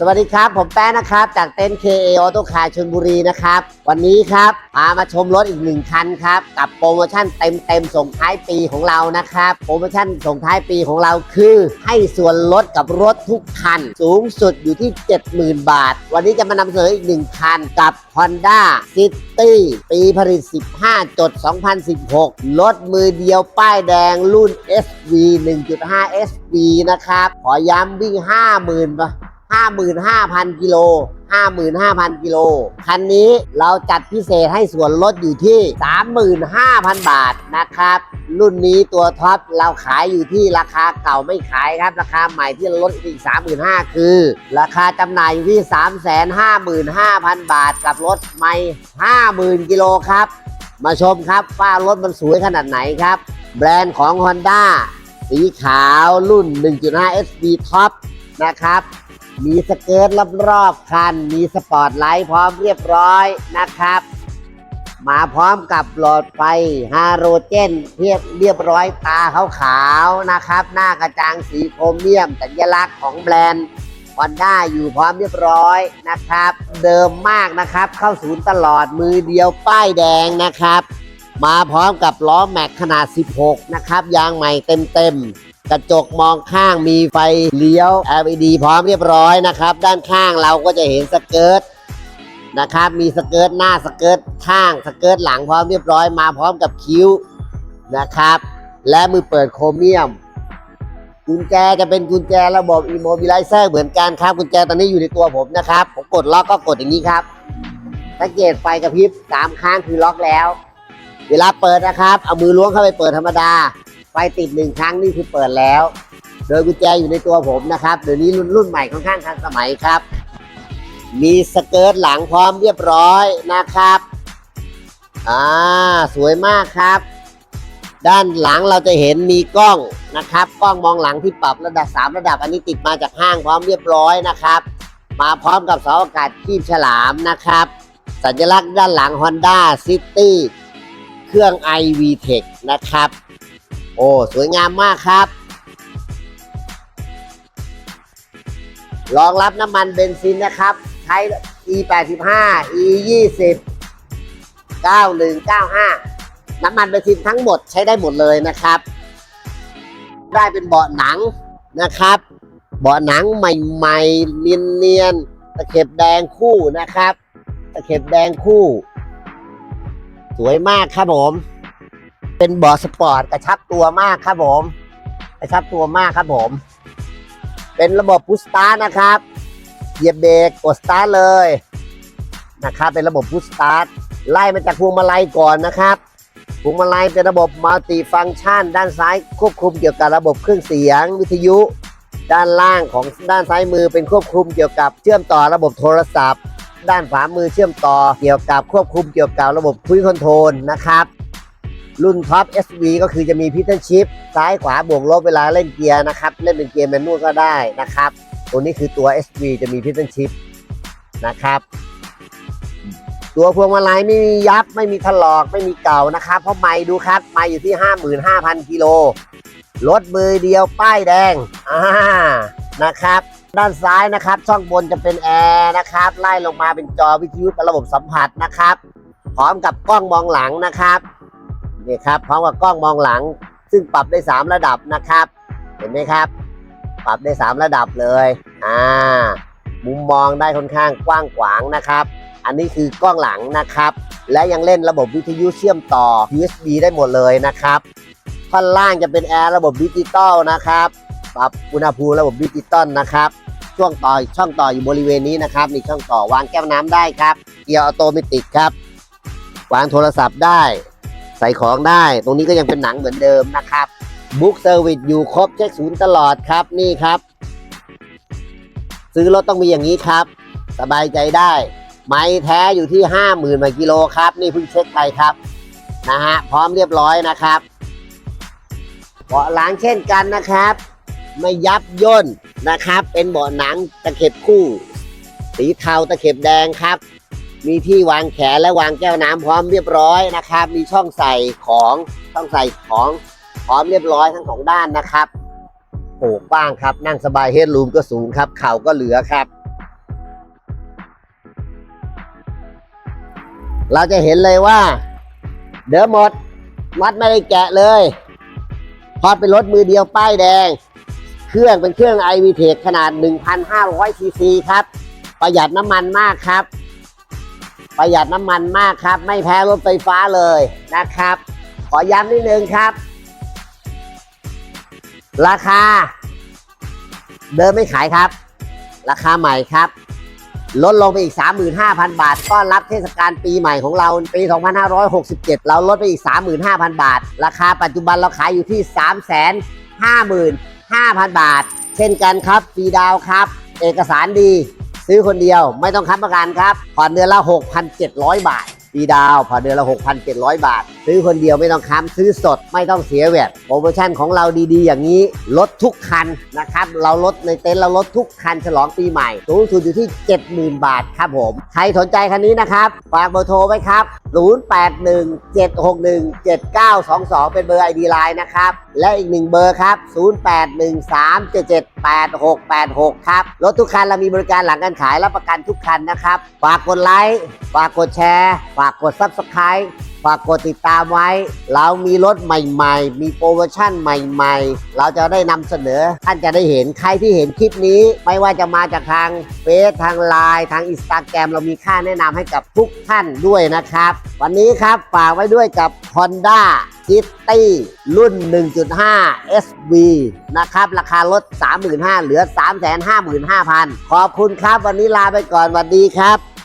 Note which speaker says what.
Speaker 1: สวัสดีครับ ผมแป้นะครับ จากเต็นท์ KA Auto Car ชลบุรีนะครับ วันนี้ครับพามาชมรถอีกหนึ่งคันครับ กับโปรโมชั่นเต็มๆส่งท้ายปีของเรานะครับ โปรโมชั่นส่งท้ายปีของเราคือ ให้ส่วนลดกับรถทุกคัน สูงสุดอยู่ที่ 70,000 บาท วันนี้จะมานำเสนออีกหนึ่งคันกับ Honda City ปีผลิต 15 จด 2016 รถมือเดียวป้ายแดงรุ่น SV 1.5 SV นะครับ ขอย้ำวิ่ง 50,000ปะ 55,000 กิโล 55,000 กิโล คันนี้เราจัดพิเศษให้ส่วนลดอยู่ที่ 35,000 บาทนะครับ รุ่นนี้ตัวท็อปเราขายอยู่ที่ราคาเก่าไม่ขายครับ ราคาใหม่ที่ลดอีก 35,000 คือ ราคาจำหน่ายอยู่ที่ 355,000 บาทกับรถใหม่50,000 กิโลครับ มาชมครับว่ารถมันสวยขนาดไหนครับ แบรนด์ของ Honda สีขาวรุ่น 1.5 SV Top นะครับ มีสเกิร์ตรอบๆคัน มีสปอร์ตไลท์พร้อมเรียบร้อยนะครับ มาพร้อมกับหลอดไฟฮาโรเจนเรียบเรียบร้อยตาขาวๆนะครับ หน้ากระจังสีโครเมียมสัญลักษณ์ของแบรนด์ฮอนด้าอยู่พร้อมเรียบร้อยนะครับ เดิมมากนะครับ เข้าศูนย์ตลอดมือเดียวป้ายแดงนะครับ มาพร้อมกับล้อแม็กขนาด 16 นะครับ ยางใหม่เต็มๆ กระจกมองข้างมีไฟเลี้ยว LED พร้อมเรียบร้อยนะครับ ด้านข้างเราก็จะเห็นสเกิร์ตนะครับมีสเกิร์ตหน้าสเกิร์ตข้างสเกิร์ตหลังพร้อมเรียบร้อยมาพร้อมกับคิ้วนะครับ และมือเปิดโครเมียม กุญแจจะเป็นกุญแจระบบ Immobilizer เหมือนกันครับ กุญแจตอนนี้อยู่ในตัวผมนะครับ ผมกดล็อกก็กดอย่างนี้ครับสังเกตไฟกระพริบสามครั้งคือล็อกแล้ว เวลาเปิดนะครับ เอามือล้วงเข้าไปเปิดธรรมดา ไฟติดหนึ่งครั้งนี่คือเปิดแล้ว โดยกุญแจอยู่ในตัวผมนะครับเดี๋ยวนี้รุ่นรุ่นใหม่ค่อนข้างทันสมัยครับ มีสเกิร์ตหลังพร้อมเรียบร้อยนะครับอ่าสวยมากครับ ด้านหลังเราจะเห็นมีกล้องนะครับ กล้องมองหลังที่ปรับระดับ 3 ระดับ อันนี้ติดมาจากห้างพร้อมเรียบร้อยนะครับ มาพร้อมกับเสาอากาศคีบฉลามนะครับ สัญลักษณ์ด้านหลัง Honda City เครื่อง iV Tech นะครับ โอ้ สวยงามมากครับ รองรับน้ำมันเบนซินนะครับ ใช้ E 85 E 20 91 95 น้ำมันเบนซินทั้งหมดใช้ได้หมดเลยนะครับ ได้เป็นเบาะหนังนะครับ เบาะหนังใหม่ๆเนียนๆตะเข็บแดงคู่นะครับ ตะเข็บแดงคู่ สวยมากครับผม เป็นเบาะสปอร์ตกระชับตัวมากครับผม กระชับตัวมากครับผม เป็นระบบพุชสตาร์นะครับเหยียบเบรกกดสตาร์ทเลยนะครับเป็นระบบพุชสตาร์ทไล่มาจากพวงมาลัยก่อนนะครับพวงมาลัยเป็นระบบมัลติฟัง c t ชัน ด้านซ้ายควบคุมเกี่ยวกับระบบเครื่องเสียงวิทยุ ด้านล่างของด้านซ้ายมือเป็นควบคุมเกี่ยวกับเชื่อมต่อระบบโทรศัพท์ ด้านขวามือเชื่อมต่อเกี่ยวกับควบคุมเกี่ยวกับระบบคุยคอนโทรลนะครับ รุ่นท็อป SV ก็คือจะมีพิทเทนชิปซ้ายขวาบวกลบเวลาเล่นเกียร์นะครับ เล่นเป็นเกียร์แมนนวลก็ได้นะครับ ตัวนี้คือตัว SV จะมีพิทเทนชิปนะครับ ตัวพวงมาลัยไม่มียับไม่มีถลอกไม่มีเก่านะครับ เพราะไม่ดูครับไม่อยู่ที่ 55,000กิโลรถมือเดียวป้ายแดงอ่านะครับ ด้านซ้ายนะครับ ช่องบนจะเป็นแอร์นะครับ ไล่ลงมาเป็นจอวิทยุระบบสัมผัสนะครับ พร้อมกับกล้องมองหลังนะครับ นี่ครับพร้อมกับกล้องมองหลัง ซึ่งปรับได้ 3 ระดับนะครับ เห็นไหมครับ ปรับได้ 3 ระดับเลยอ่ามุมมองได้ค่อนข้างกว้างขวางนะครับ อันนี้คือกล้องหลังนะครับ และยังเล่นระบบวิทยุเชื่อมต่อ USB ได้หมดเลยนะครับท่อนล่างจะเป็นแอร์ระบบดิจิตอลนะครับปรับอุณหภูมิระบบดิจิตอลนะครับช่วงต่อช่องต่ออยู่บริเวณนี้นะครับมีช่องต่อวางแก้วน้ำได้ครับเกียร์ออโตเมติกครับ วางโทรศัพท์ได้ ใส่ของได้ ตรงนี้ก็ยังเป็นหนังเหมือนเดิมนะครับบุ๊กเซอร์วิสอยู่ครบเช็คศูนย์ตลอดครับนี่ครับ ซื้อรถต้องมีอย่างนี้ครับ สบายใจได้ ไม้แท้อยู่ที่50,000กิโลครับ นี่เพิ่งเช็คไปครับนะฮะพร้อมเรียบร้อยนะครับเบาะหลังเช่นกันนะครับ ไม่ยับย่นนะครับ เป็นเบาะหนังตะเข็บคู่ สีเทาตะเข็บแดงครับ มีที่วางแขนและวางแก้วน้ำพร้อมเรียบร้อยนะครับ มีช่องใส่ของต้องใส่ของพร้อมเรียบร้อยทั้งสองด้านนะครับโอ้กว้างครับ นั่งสบายเฮดลูมก็สูงครับ เข่าก็เหลือครับ เราจะเห็นเลยว่า เดอมหมด มัดไม่ได้แกะเลยพอเป็นรถมือเดียวป้ายแดง เครื่องเป็นเครื่อง i v t e c h ขนาด 1,500ซีซีครับ ประหยัดน้ำมันมากครับ ประหยัดน้ำมันมากครับ ไม่แพ้รถไฟฟ้าเลยนะครับ ขอย้ำนิดนึงครับ ราคา เดิมไม่ขายครับ ราคาใหม่ครับ ลดลงไปอีก 35,000 บาท ต้อนรับเทศกาลปีใหม่ของเราปี 2567 เราลดไปอีก 35,000 บาท ราคาปัจจุบันเราขายอยู่ที่ 355,000 บาท เช่นกันครับฟรีดาวครับ เอกสารดี ซื้อคนเดียวไม่ต้องค้ำประกันครับผ่อนเดือนละ 6,700 บาทฟรีดาวผ่อนเดือนละ 6,700 บาท ซื้อคนเดียวไม่ต้องค้ำซื้อสดไม่ต้องเสียแวดโปรโมชั่นของเราดีๆ อย่างนี้ ลดทุกคันนะครับ เราลดในเต็นท์เราลดทุกคันฉลองปีใหม่สูงสุดอยู่ที่ 70,000 บาทครับผม ใครสนใจคันนี้นะครับ ฝากเบอร์โทรไว้ครับ 0817617922 เป็นเบอร์ ID Line นะครับ และอีกหนึ่งเบอร์ครับ 0813778686 ครับ รถทุกคันเรามีบริการหลังการขายและประกันทุกคันนะครับ ฝากกดไลค์ ฝากกดแชร์ ฝากกด Subscribe ฝากกดติดตามไว้ เรามีรถใหม่ๆ มีโปรโมชั่นใหม่ๆ เราจะได้นำเสนอ ท่านจะได้เห็นใครที่เห็นคลิปนี้ ไม่ว่าจะมาจากทางเฟซทางไลน์ทางอินสตาแกรมเรามีค่าแนะนำให้กับทุกท่านด้วยนะครับ วันนี้ครับฝากไว้ด้วยกับ Honda ซิตี้รุ่น 1.5 SV นะครับ ราคารถ35,000 เหลือ 355,000 ขอบคุณครับ วันนี้ลาไปก่อนสวัสดีครับ